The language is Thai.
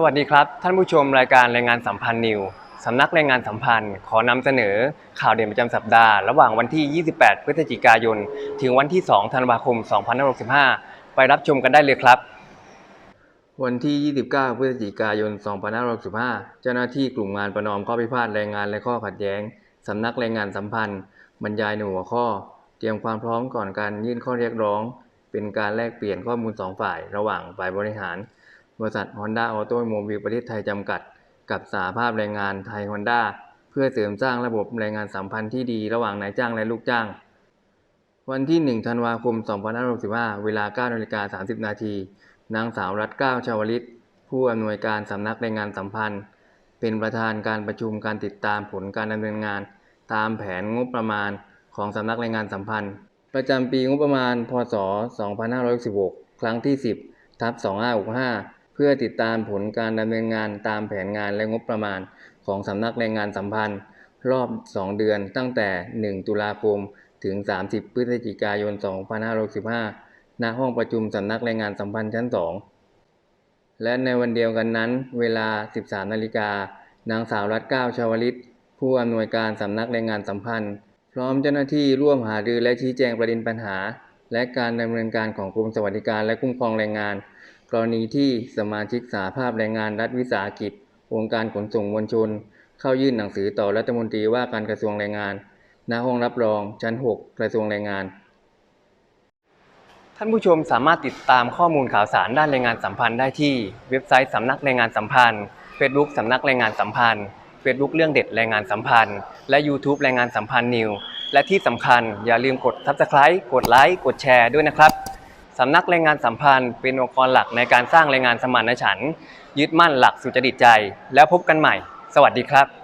สวัสดีครับ ท่านผู้ชมรายการแรงงานสัมพันธ์นิวสำนักแรงงานสัมพันธ์ ขอนำเสนอข่าวเด่นประจำสัปดาห์ ระหว่างวันที่ 28 พฤศจิกายน ถึงวันที่ 2 ธันวาคม 2565 ไปรับชมกันได้เลยครับ วันที่ 29 พฤศจิกายน 2565 เจ้าหน้าที่กลุ่มงานประนอมข้อพิพาทแรงงานและข้อขัดแย้งสำนักแรงงานสัมพันธ์ บรรยายในหัวข้อ เตรียมความพร้อมก่อนการยื่นข้อเรียกร้อง เป็นการแลกเปลี่ยนข้อมูลสองฝ่าย ระหว่างฝ่ายบริหาร บริษัท Honda Automobile ประเทศไทยจำกัด กับสหภาพแรงงานไทย Honda เพื่อเสริมสร้างระบบแรงงานสัมพันธ์ที่ดีระหว่างนายจ้างและลูกจ้าง วันที่ 1 ธันวาคม 2565 เวลา9นาฬิกา30 นาที นางสาวรัตเก้าชาวลิต ผู้อำนวยการสำนักแรงงานสัมพันธ์ เป็นประธานการประชุมการติดตามผลการดำเนินงาน ตามแผนงบประมาณของสำนักแรงงานสัมพันธ์ ประจำปีงบประมาณ พศ 2516ครั้งที่ 10ทับ2565 พื่อติดตามผลการดำเนินงานตามแผนงานและงบประมาณของสำนักแรงงานสัมพันธ์ รอบ 2 เดือนตั้งแต่ 1 ตุลาคม ถึง 30 พฤศจิกายน 2565 ณ ห้องประชุมสำนักแรงงานสัมพันธ์ชั้น 2 และในวันเดียวกันนั้น เวลา 13 นาฬิกา นางสาวรัตเก้าชาวลิต ผู้อำนวยการสำนักแรงงานสัมพันธ์ พร้อมเจ้าหน้าที่ร่วมหารือและชี้แจงประเด็นปัญหา และการดำเนินการของกรมสวัสดิการและคุ้มครองแรงงาน กรณีที่สมาชิกสาภาพแรงงานรัฐวิสาหกิจ องค์การขนส่งมวลชน เข้ายื่นหนังสือต่อรัฐมนตรีว่าการกระทรวงแรงงาน ณ ห้องรับรองชั้น 6 กระทรวงแรงงาน ท่านผู้ชมสามารถติดตามข้อมูลข่าวสารด้านแรงงานสัมพันธ์ได้ที่เว็บไซต์สำนักแรงงานสัมพันธ์ Facebook สำนักแรงงานสัมพันธ์ Facebook เรื่องเด็ดแรงงานสัมพันธ์ และ YouTube แรงงานสัมพันธ์นิว และที่สำคัญอย่าลืมกด Subscribe กดไลค์ กดแชร์ด้วยนะครับ สำนักแรงงานสัมพันธ์ เป็นองค์กรหลักในการสร้างแรงงานสมานฉันท์ยึดมั่นหลักสุจริตใจ แล้วพบกันใหม่ สวัสดีครับ